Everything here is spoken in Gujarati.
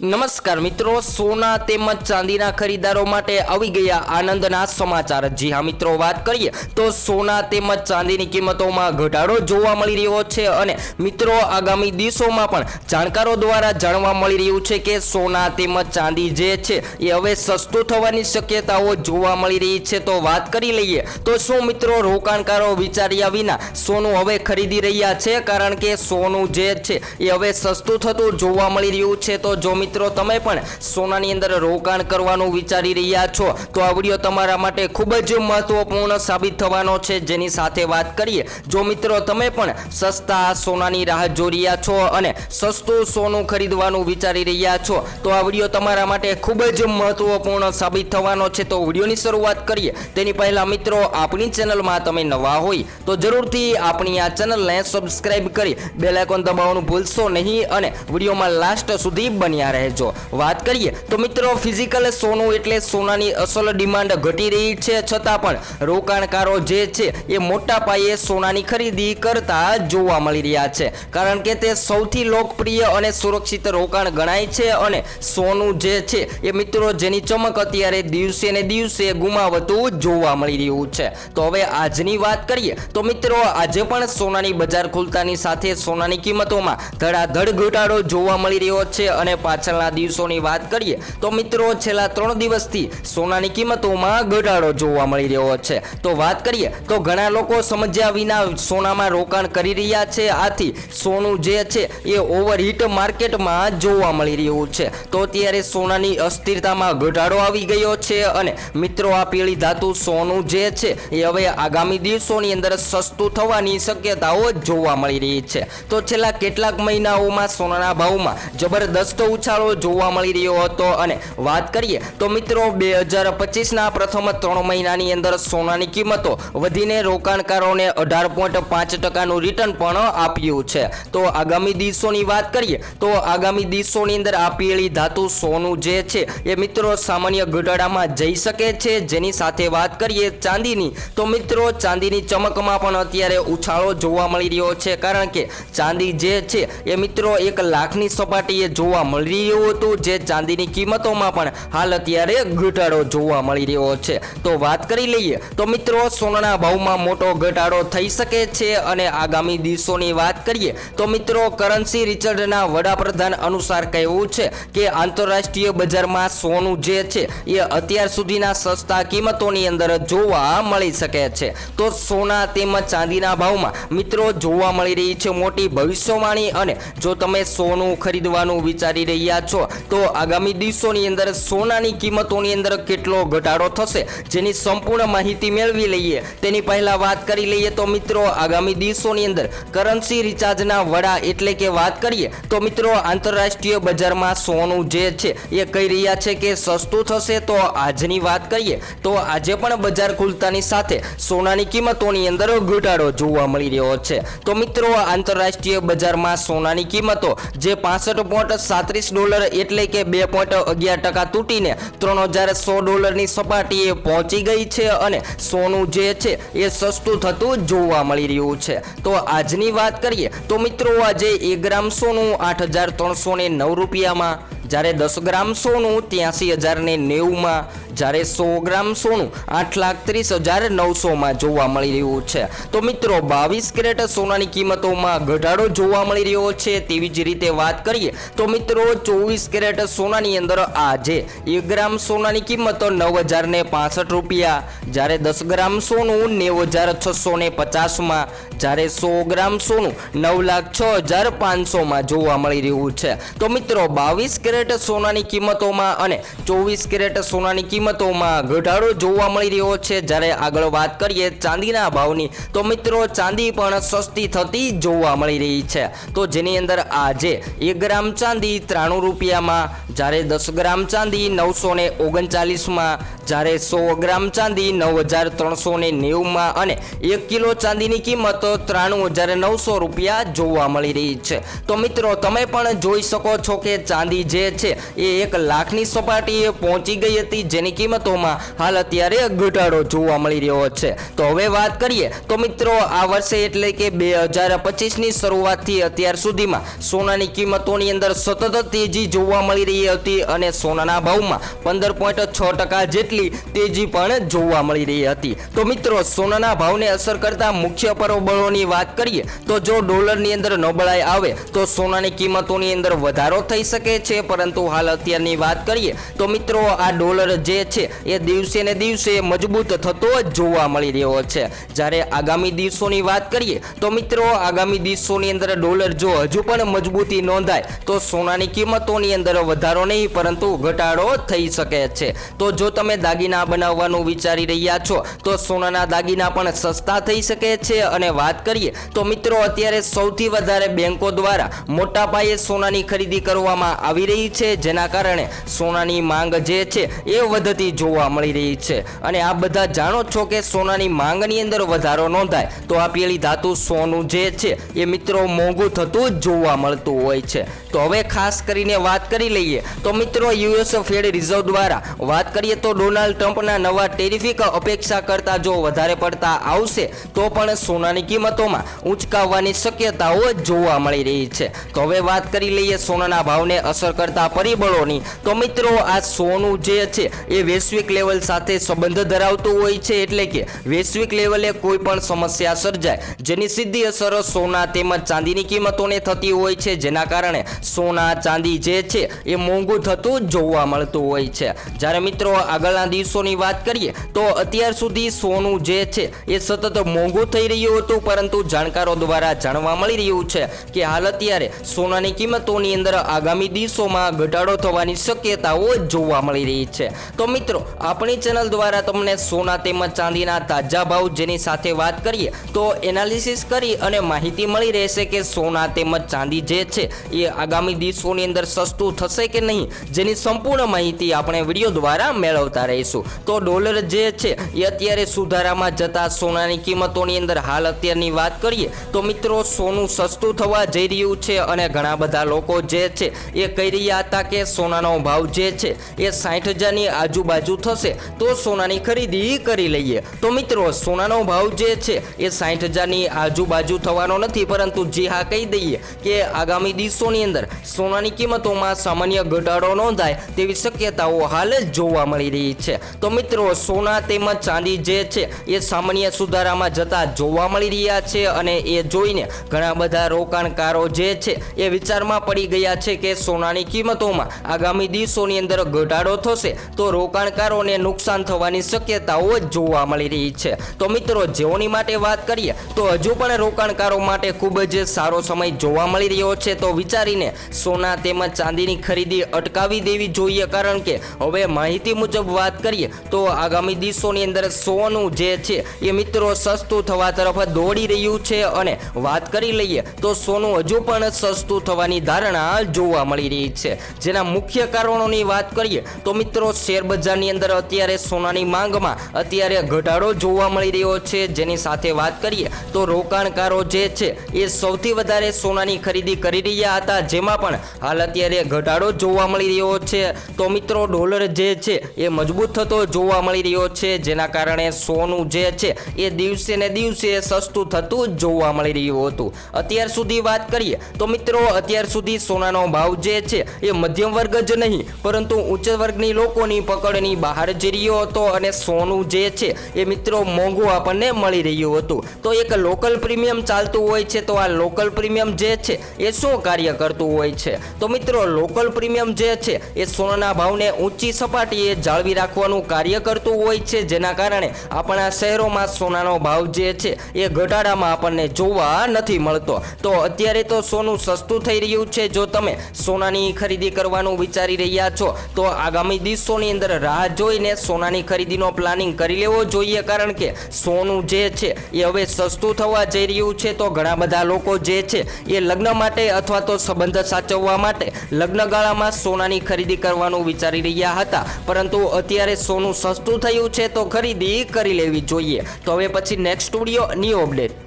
નમસ્કાર મિત્રો, સોના તેમજ ચાંદીના ખરીદારો માટે આવી ગયા આનંદના સમાચાર. જી હા મિત્રો, વાત કરીએ તો સોના તેમજ ચાંદીની કિંમતોમાં ઘટાડો જોવા મળી રહ્યો છે અને મિત્રો, આગામી દિવસોમાં પણ જાણકારો દ્વારા જાણવા મળી રહ્યું છે કે સોના તેમજ ચાંદી જે છે એ હવે સસ્તું થવાની શક્યતાઓ જોવા મળી રહી છે. તો વાત કરી લઈએ તો શું મિત્રો, રોકાણકારો વિચાર્યા વિના સોનું હવે ખરીદી રહ્યા છે? કારણ કે સોનું જે છે એ હવે સસ્તું થતું જોવા મળી રહ્યું છે. તો જો મિત્રો તમે પણ સોનાની અંદર રોકાણ કરવાનું વિચારી રહ્યા છો, તો આ વીડિયો તમારા માટે ખૂબ જ મહત્વપૂર્ણ સાબિત થવાનો છે. જેની સાથે વાત કરીએ, જો મિત્રો, તમે પણ સસ્તા સોનાની રાહ જોઈ રહ્યા છો અને સસ્તું સોનું ખરીદવાનું વિચારી રહ્યા છો, તો આ વીડિયો તમારા માટે ખૂબ જ મહત્વપૂર્ણ સાબિત થવાનો છે. તો વિડીયોની શરૂઆત કરીએ. તેની પહેલા મિત્રો, આપણી ચેનલમાં તમે નવા હોય, તો જરૂરથી આપણી આ ચેનલને સબસ્ક્રાઈબ કરી બેલાઇકોન દબાવવાનું ભૂલશો નહીં અને વિડીયોમાં લાસ્ટ સુધી બન્યા રહેજો વાત કરીએ તો મિત્રો ફિઝિકલ સોનું એટલે સોનાની અસલ ડિમાન્ડ ઘટી રહી છે. છતાં પણ રોકાણકારો જે છે એ મોટા પાયે સોનાની ખરીદી કરતા જોવા મળી રહ્યા છે. કારણ કે તે સૌથી લોકપ્રિય અને સુરક્ષિત રોકાણ ગણાય છે અને સોનું જે છે એ મિત્રો, જેની ચમક અત્યારે દિવસે ને દિવસે ગુમાવતું જોવા મળી રહ્યું છે. તો હવે આજની વાત કરીએ તો મિત્રો, આજે પણ સોનાની બજાર ખુલતાની સાથે સોનાની કિંમતોમાં ધડાધડ ઘટાડો જોવા મળી રહ્યો છે અને પાછળના દિવસોની વાત કરીએ, તો મિત્રો છેલ્લા ત્રણ દિવસથી સોનાની કિંમતોમાં ઘટાડો જોવા મળી રહ્યો છે. તો વાત કરીએ, તો ઘણા લોકો સમજ્યા વિના સોનામાં રોકાણ કરી રહ્યા છે. આથી સોનું જે છે એ ઓવરહીટ માર્કેટમાં જોવા મળી રહ્યું છે. તો ત્યારે સોનાની અસ્થિરતામાં ઘટાડો આવી ગયો છે અને મિત્રો આ પીળી ધાતુ સોનું જે છે એ હવે આગામી દિવસોની અંદર સસ્તું થવાની શક્યતાઓ જોવા મળી રહી છે. તો છેલ્લા કેટલાક મહિનાઓમાં સોનાના ભાવમાં જબરદસ્ત ઉછાળો જોવા મળી રહ્યો હતો. અને વાત કરીએ તો મિત્રો, બે હજાર પચીસના પ્રથમ ત્રણ મહિનાની અંદર સોનાની કિંમતો વધીને રોકાણકારોને અઢાર પોઈન્ટ પાંચ ટકાનું રિટર્ન પણ આપ્યું છે. તો આગામી દિવસોની વાત કરીએ તો આગામી દિવસોની અંદર આપેલી ધાતુ સોનું જે છે એ મિત્રો સામાન્ય ઘટાડામાં જઈ શકે છે. જેની સાથે વાત કરીએ ચાંદીની, તો મિત્રો ચાંદીની ચમકમાં પણ અત્યારે ઉછાળો જોવા મળી રહ્યો છે. કારણ કે ચાંદી જે છે એ મિત્રો એક લાખની સપાટીએ જોવા મળી રહ્યું હતું જે ચાંદીની કિંમતોમાં પણ હાલ અત્યારે ઘટાડો જોવા મળી રહ્યો છે. તો વાત કરી લઈએ, તો મિત્રો સોનાના ભાવમાં મોટો ઘટાડો થઈ શકે છે અને આગામી દિવસોની વાત કરીએ, તો મિત્રો કરન્સી રિચર્ડના વડાપ્રધાન અનુસાર કહેવું છે કે આંતરરાષ્ટ્રીય બજારમાં સોનું જે છે એ અત્યાર સુધીના સસ્તા કિંમતોની અંદર જોવા મળી શકે છે. તો સોના તેમજ ચાંદીના ભાવમાં મિત્રો જોવા મળી રહી છે મોટી ભવિષ્યવાણી અને જો તમે સોનું ખરીદવાનું વિચારી રહ્યા છો. તો આગામી દિવસોની અંદર સોનાની કિંમતોની અંદર કેટલો ઘટાડો થશે જેની સંપૂર્ણ માહિતી મેળવી લઈએ. તેની પહેલાં વાત કરી લઈએ તો મિત્રો આગામી દિવસોની અંદર કરન્સી રિચાર્જના વડા એટલે કે વાત કરીએ તો મિત્રો આંતરરાષ્ટ્રીય બજારમાં સોનું જે છે એ કહી રહ્યા છે કે સસ્તું થશે. તો આજની વાત કરીએ તો આજે પણ બજાર ખુલતાની સાથે સોનાની કિંમતોની અંદર ઘટાડો જોવા મળી રહ્યો છે. તો મિત્રો આંતરરાષ્ટ્રીય બજારમાં સોનાની કિંમતો જે પાસઠ પોઈન્ટ સાત્રીસ ડોલર એટલે કે બે પોઈન્ટ અગિયાર ટકા તૂટીને ત્રણ હજાર સો ડોલરની સપાટીએ પહોંચી ગઈ છે અને સોનું જે છે એ સસ્તું થતું જોવા મળી રહ્યું છે. તો આજની વાત કરીએ તો મિત્રો આજે એક ગ્રામ સોનું આઠ હજાર ત્રણસો ને નવ રૂપિયામાં, જ્યારે દસ ગ્રામ સોનું ત્યાંસી હજાર ને નેવુંમાં જ્યારે સો ગ્રામ સોનું આઠ લાખ ત્રીસ હજાર નવસોમાં જોવા મળી રહ્યું છે. તો મિત્રો, બાવીસ કેરેટ સોનાની કિંમતોમાં ઘટાડો જોવા મળી રહ્યો છે તેવી જ રીતે વાત કરીએ, તો મિત્રો, ચોવીસ કેરેટ સોનાની અંદર આજે એક ગ્રામ સોનાની કિંમત નવ હજાર ને પાસઠ રૂપિયા, જ્યારે દસ ગ્રામ સોનું નેવું હજાર છસો ને પચાસમાં, જ્યારે સો ગ્રામ સોનું નવ લાખ છ હજાર પાંચસોમાં જોવા મળી રહ્યું છે. તો મિત્રો, બાવીસ કેરેટ સોનાની કિંમતોમાં અને ચોવીસ કેરેટ સોનાની કિંમતોમાં ઘટાડો જોવા મળી રહ્યો છે. જ્યારે આગળ વાત કરીએ ચાંદીના ભાવની, તો મિત્રો ચાંદી પણ સસ્તી થતી જોવા મળી રહી છે. તો જેની અંદર આજે એક ગ્રામ ચાંદી ત્રાણું રૂપિયામાં, જ્યારે દસ ગ્રામ ચાંદી નવસો ને ઓગણચાલીસમાં, જ્યારે સો ગ્રામ ચાંદી નવ હજાર ત્રણસો ને નેવુંમાં અને એક કિલો ચાંદીની કિંમત ત્રાણું હજાર નવસો રૂપિયા જોવા મળી રહી છે. તો મિત્રો, તમે પણ જોઈ શકો છો કે ચાંદી જે છે, એ એક લાખની સપાટીએ પહોંચી ગઈ હતી, જેની કિંમતોમાં હાલ અત્યારે ઘટાડો જોવા મળી રહ્યો છે. તો હવે વાત કરીએ, તો મિત્રો આ વર્ષે એટલે કે બે હજાર પચીસની શરૂઆતથી અત્યાર સુધીમાં સોનાની કિંમતોની અંદર સતત તેજી જોવા મળી રહી હતી અને સોનાના ભાવમાં પંદર પોઈન્ટ છ ટકા જેટલી તેજી પણ જોવા મળી રહી હતી. તો મિત્રો, સોનાના ભાવને અસર કરતા મુખ્ય પરિબળોની વાત કરીએ, તો જો ડોલરની અંદર નબળાઈ આવે, તો સોનાની કિંમતોની અંદર વધારો થઈ શકે છે. પરંતુ હાલ અત્યારની વાત કરીએ, તો મિત્રો, આ ડોલર જે છે. એ દિવસે ને દિવસે મજબૂત થતો જોવા મળી રહ્યો છે. જ્યારે આગામી દિવસોની વાત કરીએ, તો મિત્રો, આગામી દિવસોની અંદર ડોલર જો હજુ પણ મજબૂતી નોંધાય, તો સોનાની કિંમતોની અંદર વધારો નહીં, પરંતુ ઘટાડો થઈ શકે છે. તો જો તમે દાગીના બનાવવાનું વિચારી રહ્યા છો, તો સોનાના દાગીના પણ સસ્તા થઈ શકે છે. અને વાત કરીએ, તો મિત્રો, અત્યારે સૌથી વધારે બેંકો દ્વારા મોટા પાયે સોનાની ખરીદી કરવામાં આવી રહી છે. જેના કારણે સોનાની માંગ જે છે, એ વધતી જોવા મળી રહી છે. અને આ બધા જાણો છો કે સોનાની માંગની અંદર વધારો નોંધાય. તો આ ધાતુ સોનું જે છે, એ મિત્રો મોંઘું થતું જોવા મળતું હોય છે. તો હવે ખાસ કરીને વાત કરી લઈએ. તો મિત્રો યુએસ ફેડ રિઝર્વ દ્વારા વાત કરીએ તો ડોનાલ્ડ ટ્રમ્પના નવા ટેરિફિક અપેક્ષા કરતા જો વધારે પડતા આવશે, તો પણ સોનાની કિંમતોમાં ઉંચકાવવાની શક્યતાઓ જોવા મળી રહી છે. તો હવે વાત કરી લઈએ સોનાના ભાવને અસર કરતા પરિબળોની. તો મિત્રો, આ સોનું જે છે, એ વૈશ્વિક લેવલ સાથે સંબંધ ધરાવતું હોય છે એટલે કે વૈશ્વિક લેવલે કોઈ પણ સમસ્યા સર્જાય, જેની સીધી અસર સોના તેમજ ચાંદીની કિંમતોને થતી હોય છે, જેના કારણે સોના, ચાંદી જે છે એ મોંઘું થતું જોવા મળતું હોય છે. જ્યારે મિત્રો આગળના દિવસોની વાત કરીએ, તો અત્યાર સુધી સોનું જે છે એ સતત મોંઘું થઈ રહ્યું હતું, પરંતુ જાણકારો દ્વારા જાણવા મળી રહ્યું છે કે હાલ અત્યારે સોનાની કિંમતોની અંદર આગામી દિવસોમાં ઘટાડો થવાની શક્યતાઓ જોવા મળી રહી છે. તો મિત્રો, આપણી ચેનલ દ્વારા તમને સોના તેમજ ચાંદીના તાજા ભાવ જેની સાથે વાત કરીએ, તો એનાલિસિસ કરી અને માહિતી મળી રહેશે કે સોના તેમજ ચાંદી જે છે, એ આગામી દિવસોની અંદર સસ્તું થશે કે નહીં, જેની સંપૂર્ણ માહિતી આપણે વીડિયો દ્વારા મેળવતા રહીશું. તો ડોલર જે છે, એ અત્યારે સુધારામાં જતા સોનાની કિંમતોની અંદર હાલ અત્યારની વાત કરીએ, તો મિત્રો, સોનું સસ્તું થવા જઈ રહ્યું છે અને ઘણા બધા લોકો જે છે, એ કહી રહ્યા હતા કે સોનાનો ભાવ જે છે, એ સાઠ હજારની આજુબાજુ થશે, તો સોનાની ખરીદી કરી લઈએ. તો મિત્રો, સોનાનો ભાવ જે છે, એ સાઠ હજારની આજુબાજુ થવાનો નથી, પરંતુ જે હા કહી દઈએ કે આગામી દિવસોની અંદર સોનાની કિંમતોમાં સામાન્ય ઘટાડો નોંધાય તેવી શક્યતાઓ હાલ જ જોવા મળી રહી છે. તો મિત્રો, સોના તેમજ ચાંદી જે છે, એ સામાન્ય સુધારામાં જતા જોવા મળી રહ્યા છે અને એ જોઈને ઘણા બધા રોકાણકારો જે છે, એ વિચારમાં પડી ગયા છે કે સોનાની કિંમતોમાં આગામી દિવસોની અંદર ઘટાડો થશે, તો રોકાણકારોને નુકસાન થવાની શક્યતાઓ જોવા મળી રહી છે. તો મિત્રો, જેઓની માટે વાત કરીએ, તો હજુ પણ રોકાણકારો માટે ખૂબ જ સારો સમય જોવા મળી રહ્યો છે. તો વિચારીને સોના તેમજ ચાંદીની ખરીદી અટકાવી દેવી જોઈએ. કારણ કે હવે માહિતી મુજબ વાત કરીએ, તો આગામી દિવસોની અંદર સોનું જે છે, એ મિત્રો સસ્તું થવા તરફ દોડી રહ્યું છે. અને વાત કરી લઈએ, તો સોનું હજુ પણ સસ્તું થવાની ધારણા જોવા મળી રહી છે. જેના મુખ્ય કારણોની વાત કરીએ, તો મિત્રો શેર બજારની અંદર અત્યારે સોનાની માંગમાં અત્યારે ઘટાડો જોવા મળી રહ્યો છે. જેની સાથે વાત કરીએ તો રોકાણકારો જે છે એ સૌથી વધારે સોનાની ખરીદી કરી રહ્યા હતા. જેમાં પણ હાલ અત્યારે ઘટાડો જોવા મળી રહ્યો છે. તો મિત્રો, ડોલર જે છે એ મજબૂત થતો જોવા મળી રહ્યો છે. જેના કારણે સોનું જે છે એ દિવસે ને દિવસે સસ્તું થતું જોવા મળી રહ્યું હતું. અત્યાર સુધી વાત કરીએ તો મિત્રો, અત્યાર સુધી સોનાનો ભાવ જે છે એ મધ્યમ વર્ગ જ નહીં, પરંતુ ઉચ્ચ વર્ગની લોકોની પકડની બહાર જઈ રહ્યો હતો અને સોનું જે છે એ મિત્રો મોંઘું આપણને મળી રહ્યું હતું. તો એક લોકલ પ્રીમિયમ ચાલતું હોય છે, તો આ લોકલ પ્રીમિયમ જે છે એ શું કાર્ય કરતું હોય છે? તો મિત્રો લોકલ પ્રીમિયમ જે છે એ સોનાના ભાવને ઊંચી સપાટીએ જાળવી રાખવાનું કાર્ય કરતું હોય છે. જેના કારણે આપણા શહેરોમાં સોનાનો ભાવ જે છે એ ઘટાડામાં આપણને જોવા નથી મળતો. તો અત્યારે તો સોનું સસ્તું થઈ રહ્યું છે. જો તમે સોનાની ખરીદી કરવાનું વિચારી રહ્યા છો, તો આગામી દિવસોની અંદર રાહ જોઈને સોનાની ખરીદીનો પ્લાનિંગ કરી લેવો જોઈએ. કારણ કે સોનું જે છે એ હવે સસ્તું થવા જઈ રહ્યું છે. તો ઘણા બધા લોકો જે છે એ લગ્ન માટે અથવા તો સંબંધ સાચવવા માટે લગ્નગાળામાં સોનાની ખરીદી કરવાનું વિચારી રહ્યા હતા. પરંતુ અત્યારે સોનું સસ્તું થયું છે તો ખરીદી કરી લેવી જોઈએ. તો હવે પછી નેક્સ્ટ સ્ટુડિયો ન્યૂ અપડેટ